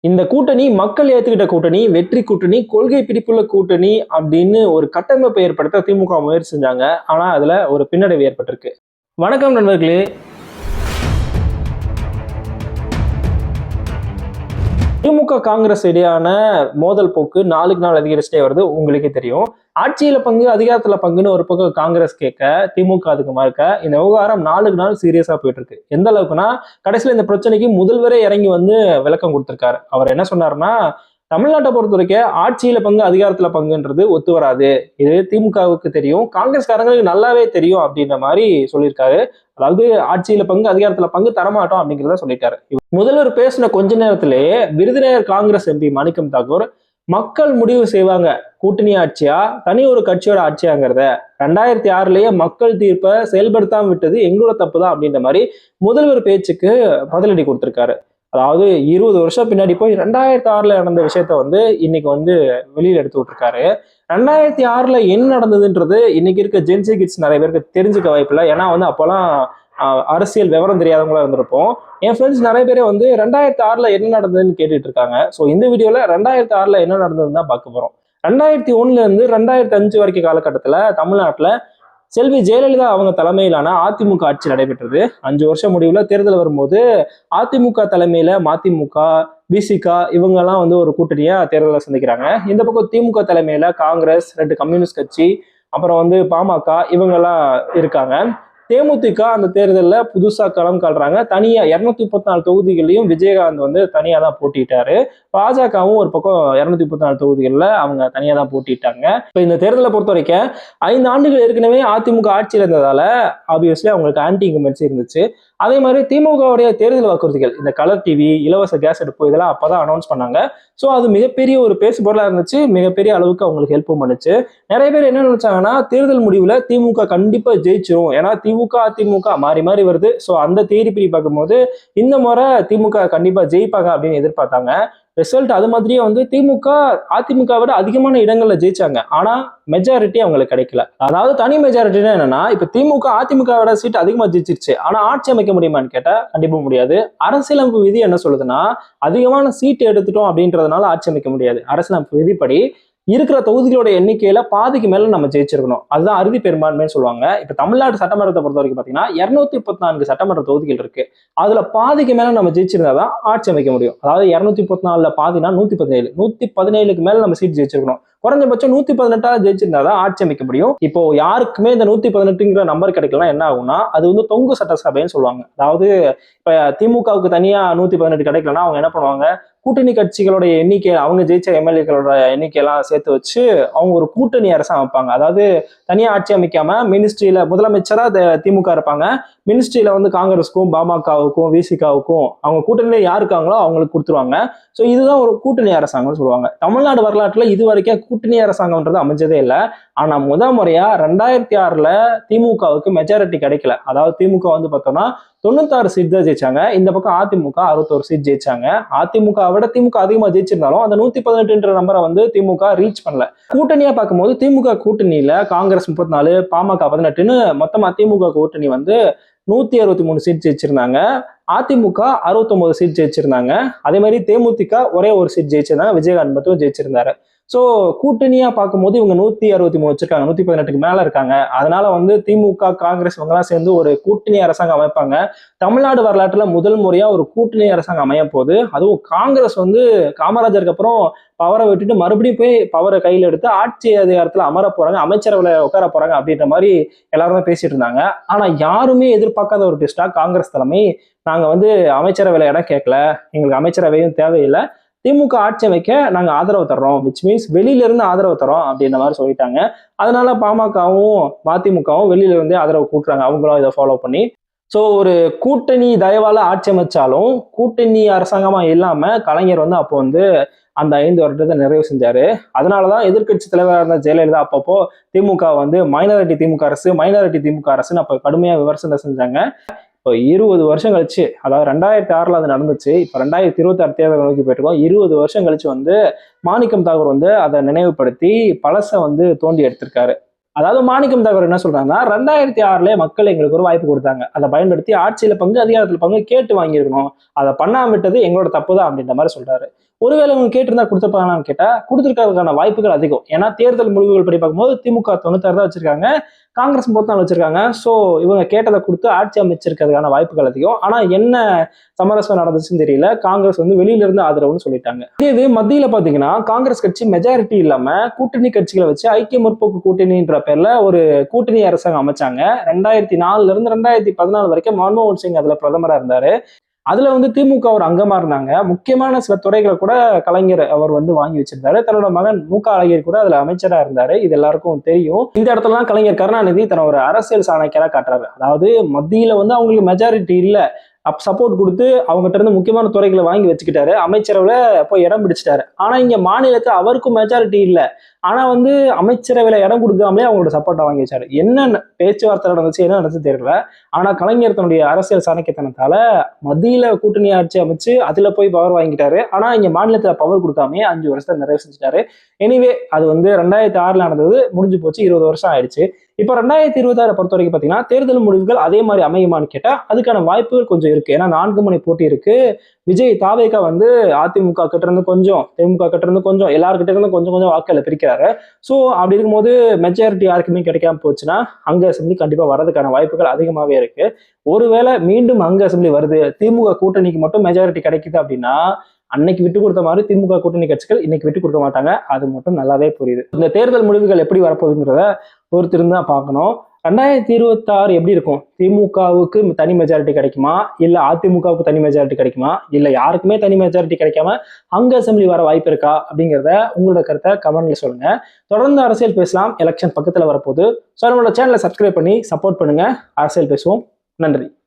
இந்த கூட்டணி மக்கள் ஏத்துக்கிட்ட கூட்டணி வெற்றி கூட்டணி கொள்கை பிடிப்புள்ள கூட்டணி அப்படின்னு ஒரு கட்டமைப்பை ஏற்படுத்த திமுக முயற்சி செஞ்சாங்க. ஆனா அதுல ஒரு பின்னடைவு ஏற்பட்டிருக்கு. வணக்கம் நண்பர்களே. திமுக காங்கிரஸ் இடையான மோதல் போக்கு நாளுக்கு நாள் அதிகரிச்சுட்டே வருது உங்களுக்கே தெரியும். ஆட்சியில பங்கு அதிகாரத்துல பங்குன்னு ஒரு பக்கம் காங்கிரஸ் கேட்க திமுக அதுக்கு மறுக்க இந்த விவகாரம் நாளுக்கு நாள் சீரியஸா போயிட்டு இருக்கு எந்த அளவுக்குன்னா கடைசியில இந்த பிரச்சனைக்கு முதல்வரே இறங்கி வந்து விளக்கம் கொடுத்திருக்காரு. அவர் என்ன சொன்னாருன்னா தமிழ்நாட்டை பொறுத்த வரைக்கும் ஆட்சியில பங்கு அதிகாரத்துல பங்குன்றது ஒத்து வராது. இது திமுகவுக்கு தெரியும். காங்கிரஸ்காரங்களுக்கு நல்லாவே தெரியும் அப்படின்ற மாதிரி சொல்லியிருக்காரு. அதாவது ஆட்சியில பங்கு அதிகாரத்துல பங்கு தரமாட்டோம் அப்படிங்கிறத சொல்லிட்டாரு. முதல்வர் பேசின கொஞ்ச நேரத்திலேயே விருதுநகர் காங்கிரஸ் எம்பி மாணிக்கம் தாக்கூர் மக்கள் முடிவு செய்வாங்க. கூட்டணி ஆட்சியா தனி ஒரு கட்சியோட ஆட்சியாங்கிறத. ரெண்டாயிரத்தி ஆறுலயே மக்கள் தீர்ப்பை செயல்படுத்தாம விட்டது எங்களோட தப்பு தான் அப்படின்ற மாதிரி முதல்வர் பேச்சுக்கு பதிலடி கொடுத்திருக்காரு. அதாவது இருபது வருஷம் பின்னாடி போய் ரெண்டாயிரத்தி ஆறுல நடந்த விஷயத்த வந்து இன்னைக்கு வந்து வெளியில எடுத்து விட்டுருக்காரு. ரெண்டாயிரத்தி ஆறுல என்ன நடந்ததுன்றது இன்னைக்கு இருக்க ஜென்சி கிட்ஸ் நிறைய பேருக்கு தெரிஞ்சுக்க வாய்ப்பில்லை ஏன்னா வந்து அப்போலாம் அரசியல் விவரம் தெரியாதவங்களா இருந்திருப்போம். என் ஃப்ரெண்ட்ஸ் நிறைய பேர் வந்து ரெண்டாயிரத்தி ஆறுல என்ன நடந்ததுன்னு கேட்டுட்டு இருக்காங்க ஸோ இந்த வீடியோல ரெண்டாயிரத்தி ஆறுல என்ன நடந்ததுன்னு தான் பார்க்க போறோம். ரெண்டாயிரத்தி ஒண்ணுல இருந்து ரெண்டாயிரத்தி அஞ்சு வரைக்கும் காலகட்டத்துல தமிழ்நாட்டுல செல்வி ஜெயலலிதா அவங்க தலைமையிலான அதிமுக ஆட்சி நடைபெற்றது. அஞ்சு வருஷம் முடிவில் தேர்தல் வரும்போது அதிமுக தலைமையில மதிமுக பிசிகா இவங்கெல்லாம் வந்து ஒரு கூட்டணியா தேர்தலை சந்திக்கிறாங்க. இந்த பக்கம் திமுக தலைமையில காங்கிரஸ் ரெண்டு கம்யூனிஸ்ட் கட்சி அப்புறம் வந்து பாமக இவங்கெல்லாம் இருக்காங்க. தேமுதிக அந்த தேர்தலில் புதுசாக களம் காட்டுறாங்க தனியாக இரநூத்தி முப்பத்தி நாலு தொகுதிகளையும் விஜயகாந்த் வந்து தனியாக தான் போட்டிட்டாரு. பாஜகவும் ஒரு பக்கம் இரநூத்தி முப்பத்தி நாலு தொகுதிகளில் அவங்க தனியாக தான் போட்டிட்டாங்க. இப்போ இந்த தேர்தலை பொறுத்த வரைக்கும் ஐந்து ஆண்டுகள் ஏற்கனவே அதிமுக ஆட்சியில் இருந்ததால் ஆப்வியஸ்லி அவங்களுக்கு ஆன்டி இங்குமெண்ட்ஸ் இருந்துச்சு. அதே மாதிரி திமுகவுடைய தேர்தல் வாக்குறுதிகள் இந்த கலர் டிவி இலவச கேஸ் எடுப்பு இதெல்லாம் அப்பதான் அனௌன்ஸ் பண்ணாங்க. ஸோ அது மிகப்பெரிய ஒரு பேசு பொருளாக இருந்துச்சு மிகப்பெரிய அளவுக்கு அவங்களுக்கு ஹெல்ப்பும் பண்ணுச்சு. நிறைய பேர் என்ன நினைச்சாங்கன்னா தேர்தல் முடிவில் திமுக கண்டிப்பா ஜெயிச்சிரும். ஏன்னா திமுக அதிமுக மாறி மாறி வருது. ஸோ அந்த தேதி பிரி பார்க்கும்போது இந்த முறை திமுக கண்டிப்பா ஜெயிப்பாங்க அப்படின்னு எதிர்பார்த்தாங்க. ரிசல்ட் அது மாதிரியே வந்து திமுக அதிமுக விட அதிகமான இடங்கள்ல ஜெயிச்சாங்க. ஆனா மெஜாரிட்டி அவங்களுக்கு கிடைக்கல. அதாவது தனி மெஜாரிட்டினா என்னன்னா இப்ப திமுக அதிமுக விட சீட் அதிகமா ஜெயிச்சிருச்சு. ஆனா ஆட்சி அமைக்க முடியுமான்னு கேட்டா கண்டிப்பா முடியாது. அரசியலமைப்பு விதி என்ன சொல்லுதுன்னா அதிகமான சீட் எடுத்துட்டோம் அப்படின்றதுனால ஆட்சி அமைக்க முடியாது. அரசியலமைப்பு விதிப்படி இருக்கிற தொகுதிகளோட எண்ணிக்கையில பாதிக்கு மேல நம்ம ஜெயிச்சிருக்கணும். அதுதான் அறுதி பெரும்பான்மைன்னு சொல்லுவாங்க. இப்ப தமிழ்நாடு சட்டமன்றத்தை பொறுத்த வரைக்கும் பாத்தீங்கன்னா இருநூத்தி முப்பத்தி நான்கு சட்டமன்ற தொகுதிகள் இருக்கு. அதுல பாதிக்கு மேல நம்ம ஜெயிச்சிருந்தாதான் ஆட்சி அமைக்க முடியும். அதாவது இருநூத்தி முப்பத்தி நாலுல பாதினா நூத்தி பதினேழு நூத்தி பதினேழுக்கு மேல நம்ம சீட் ஜெயிச்சிருக்கணும். குறைஞ்சபட்சம் நூத்தி பதினெட்டாவது ஜெயிச்சிருந்தாதான் ஆட்சி அமைக்க முடியும். இப்போ யாருக்குமே இந்த நூத்தி பதினெட்டுங்கிற நம்பர் கிடைக்கலாம் என்ன ஆகும்னா அது வந்து தொங்கு சட்டசபைன்னு சொல்லுவாங்க. அதாவது இப்ப திமுகவுக்கு தனியா நூத்தி பதினெட்டு கிடைக்கலன்னா அவங்க என்ன பண்ணுவாங்க? கூட்டணி கட்சிகளோட எண்ணிக்கை அவங்க ஜெயிச்ச எம்எல்ஏக்களோட எண்ணிக்கையெல்லாம் சேர்த்து வச்சு அவங்க ஒரு கூட்டணி அரசு அமைப்பாங்க. அதாவது தனியாக ஆட்சி அமைக்காம மினிஸ்ட்ரியில முதலமைச்சராக த- திமுக இருப்பாங்க. மினிஸ்ட்ரியில வந்து காங்கிரஸுக்கும் பாமகவுக்கும் விசிகாவுக்கும் அவங்க கூட்டணியில யார் இருக்காங்களோ அவங்களுக்கு கொடுத்துருவாங்க. ஸோ இதுதான் ஒரு கூட்டணி அரசாங்கம்னு சொல்லுவாங்க. தமிழ்நாடு வரலாற்றுல இது வரைக்கும் கூட்டணி அரசாங்கம்ன்றது அமைஞ்சதே இல்லை. ஆனால் முத முறையா ரெண்டாயிரத்தி ஆறில் திமுகவுக்கு மெஜாரிட்டி கிடைக்கல. அதாவது திமுக வந்து பார்த்தோம்னா தொண்ணூத்தாறு சீட் தான் ஜெயிச்சாங்க. இந்த பக்கம் அதிமுக அறுபத்தோரு சீட் ஜெயிச்சாங்க. அதிமுக விட திமுக அதிகமா ஜெயிச்சிருந்தாலும் அந்த நூத்தி பதினெட்டுன்ற நம்பரை வந்து திமுக ரீச் பண்ணல. கூட்டணியா பார்க்கும்போது திமுக கூட்டணியில காங்கிரஸ் முப்பத்தி நாலு பாமக பதினெட்டுன்னு மொத்தமா திமுக கூட்டணி வந்து நூத்தி அறுபத்தி மூணு சீட் ஜெயிச்சிருந்தாங்க. அதிமுக அறுபத்தொன்பது சீட் ஜெயிச்சிருந்தாங்க. அதே மாதிரி தேமுதிக ஒரே ஒரு சீட் ஜெயிச்சிருந்தாங்க. விஜயகாந்த் மட்டும் ஜெயிச்சிருந்தாரு. ஸோ கூட்டணியாக பார்க்கும்போது இவங்க நூற்றி அறுபத்தி மூணு வச்சிருக்காங்க. நூற்றி பதினெட்டுக்கு மேலே இருக்காங்க. அதனால வந்து திமுக காங்கிரஸ் இவங்கெல்லாம் சேர்ந்து ஒரு கூட்டணி அரசாங்கம் அமைப்பாங்க. தமிழ்நாடு வரலாற்றில் முதல் முறையாக ஒரு கூட்டணி அரசாங்கம் அமைய போது அதுவும் காங்கிரஸ் வந்து காமராஜருக்கு அப்புறம் பவரை விட்டுட்டு மறுபடியும் போய் பவரை கையில் எடுத்து ஆட்சி அதிகாரத்தில் அமர போறாங்க. அமைச்சரவையில் உட்கார போறாங்க அப்படின்ற மாதிரி எல்லாருமே பேசிட்டு இருந்தாங்க. ஆனால் யாருமே எதிர்பார்க்காத ஒரு ட்விஸ்டா காங்கிரஸ் தலைமை நாங்கள் வந்து அமைச்சரவையில் இடம் கேட்கல. எங்களுக்கு அமைச்சரவையும் தேவையில்லை. திமுக ஆட்சி அமைக்க நாங்கள் ஆதரவு தர்றோம் விச் மீன்ஸ் வெளியிலேருந்து ஆதரவு தரோம் அப்படின்ற மாதிரி சொல்லிட்டாங்க. அதனால பாமகவும் மதிமுகவும் வெளியிலேருந்தே ஆதரவு கூட்டுறாங்க அவங்களும் இதை ஃபாலோ பண்ணி. ஸோ ஒரு கூட்டணி தயவால ஆட்சி அமைச்சாலும் கூட்டணி அரசாங்கமாக இல்லாமல் கலைஞர் வந்து அப்போ வந்து அந்த ஐந்து வருடத்தை நிறைவு செஞ்சாரு. அதனாலதான் எதிர்க்கட்சி தலைவராக இருந்த ஜெயலலிதா அப்பப்போ திமுக வந்து மைனாரிட்டி திமுக அரசு மைனாரிட்டி திமுக அரசுன்னு அப்போ கடுமையாக விமர்சனம் செஞ்சாங்க. இப்போ இருபது வருஷம் கழிச்சு அதாவது ரெண்டாயிரத்தி ஆறில் அது நடந்துச்சு இப்போ ரெண்டாயிரத்தி இருபத்தி ஆறு தேர்தல் நோக்கி போயிட்டுருக்கோம். இருபது வருஷம் கழிச்சு வந்து மாணிக்கம் தாகூர் வந்து அதை நினைவுபடுத்தி பழசை வந்து தோண்டி எடுத்திருக்காரு. அதாவது மாணிக்கம் தாகூர் என்ன சொல்றாங்கன்னா ரெண்டாயிரத்தி ஆறுல மக்கள் எங்களுக்கு ஒரு வாய்ப்பு கொடுத்தாங்க. அதை பயன்படுத்தி ஆட்சியில பங்கு அதிகாரத்தில் பங்கு கேட்டு வாங்கியிருக்கணும். அதை பண்ணாம விட்டது எங்களோட தப்பு தான் அப்படின்ற மாதிரி சொல்றாரு. ஒருவேளை அவங்க கேட்டிருந்தா கொடுத்துருப்பாங்களான்னு கேட்டா கொடுத்துருக்கிறதுக்கான வாய்ப்புகள் அதிகம். ஏன்னா தேர்தல் முடிவுகள் படி பார்க்கும்போது திமுக தொண்ணூத்தாறு தான் வச்சிருக்காங்க. காங்கிரஸ் பொறுத்த வச்சிருக்காங்க. ஸோ இவங்க கேட்டதை கொடுத்து ஆட்சி அமைச்சிருக்கிறதுக்கான வாய்ப்புகள் அதிகம். ஆனா என்ன சமரசம் நடந்துச்சுன்னு தெரியல. காங்கிரஸ் வந்து வெளியில இருந்து ஆதரவுன்னு சொல்லிட்டாங்க. இதே இது மத்தியில பாத்தீங்கன்னா காங்கிரஸ் கட்சி மெஜாரிட்டி இல்லாம கூட்டணி கட்சிகளை வச்சு ஐக்கிய முற்போக்கு கூட்டணின்ற பேர்ல ஒரு கூட்டணி அரசாங்கம் அமைச்சாங்க. ரெண்டாயிரத்தி நாலுல இருந்து ரெண்டாயிரத்தி பதினாலு வரைக்கும் மன்மோகன் சிங் அதுல பிரதமரா இருந்தாரு. அதுல வந்து திமுக ஒரு அங்கமா இருந்தாங்க. முக்கியமான சில துறைகளை கூட கலைஞர் அவர் வந்து வாங்கி வச்சிருந்தாரு. தன்னோட மகன் மு க அழகிரி கூட அதுல அமைச்சரா இருந்தாரு. இது எல்லாருக்கும் தெரியும். இந்த இடத்துல தான் கலைஞர் கருணாநிதி தன்னை ஒரு அரசியல் சாணக்கியரா காட்டுறாரு. அதாவது மத்தியில வந்து அவங்களுக்கு மெஜாரிட்டி இல்ல. அப் சப்போர்ட் கொடுத்து அவங்ககிட்ட இருந்து முக்கியமான துறைகளை வாங்கி வச்சுக்கிட்டாரு. அமைச்சரவையில் போய் இடம் பிடிச்சிட்டாரு. ஆனால் இங்கே மாநிலத்தில் அவருக்கும் மெஜாரிட்டி இல்லை. ஆனால் வந்து அமைச்சரவையில் இடம் கொடுக்காமலே அவங்களோட சப்போர்ட்டை வாங்கி வச்சாரு. என்ன பேச்சுவார்த்தை நடந்துச்சு என்ன நடந்துச்சு தெரியல. ஆனால் கலைஞர் தன்னுடைய அரசியல் சாணக்கியத்தனத்தால மத்தியில் கூட்டணி ஆட்சி அமைச்சு அதில் போய் பவர் வாங்கிட்டாரு. ஆனால் இங்கே மாநிலத்தில் பவர் கொடுக்காமே அஞ்சு வருஷத்தை நிறைவு செஞ்சுட்டாரு. எனிவே அது வந்து ரெண்டாயிரத்தி ஆறில் நடந்தது. முடிஞ்சு போச்சு. இருபது வருஷம் ஆயிடுச்சு. இப்போ ரெண்டாயிரத்தி இருபத்தாறு பொறுத்த வரைக்கும் பார்த்தீங்கன்னா தேர்தல் முடிவுகள் அதே மாதிரி அமையுமான்னு கேட்டால் அதுக்கான வாய்ப்புகள் கொஞ்சம் இருக்குது ஏன்னா நான்கு முனை போட்டி இருக்கு. விஜய் தாவேக்கா வந்து அதிமுக கிட்ட இருந்து கொஞ்சம் திமுக கிட்ட இருந்து கொஞ்சம் எல்லாருக்கிட்ட இருந்து கொஞ்சம் கொஞ்சம் வாக்குகளை பிரிக்கிறாரு. ஸோ அப்படி இருக்கும்போது மெஜாரிட்டி யாருக்குமே கிடைக்காம போச்சுன்னா அங்க அசம்பிளி கண்டிப்பாக வரதுக்கான வாய்ப்புகள் அதிகமாகவே இருக்கு. ஒருவேளை மீண்டும் அங்க அசம்பிளி வருது. திமுக கூட்டணிக்கு மட்டும் மெஜாரிட்டி கிடைக்குது அப்படின்னா அன்னைக்கு விட்டு கொடுத்த மாதிரி திமுக கூட்டணி கட்சிகள் இன்னைக்கு விட்டு கொடுக்க மாட்டாங்க. அது மட்டும் நல்லாவே புரியுது. இந்த தேர்தல் முடிவுகள் எப்படி வரப்போகுதுங்கிறத பொறுத்திருந்து தான் பார்க்கணும். ரெண்டாயிரத்தி இருபத்தாறு எப்படி இருக்கும்? திமுகவுக்கு தனி மெஜாரிட்டி கிடைக்குமா? இல்லை அதிமுகவுக்கு தனி மெஜாரிட்டி கிடைக்குமா? இல்லை யாருக்குமே தனி மெஜாரிட்டி கிடைக்காம அங்க அசம்பிளி வர வாய்ப்பு இருக்கா? அப்படிங்கிறத உங்களோட கருத்தை கமெண்ட்ல சொல்லுங்க. தொடர்ந்து அரசியல் பேசலாம். எலெக்ஷன் பக்கத்தில் வரப்போகுது. ஸோ நம்மளோட சேனலை சப்ஸ்கிரைப் பண்ணி சப்போர்ட் பண்ணுங்க. அரசியல் பேசுவோம். நன்றி.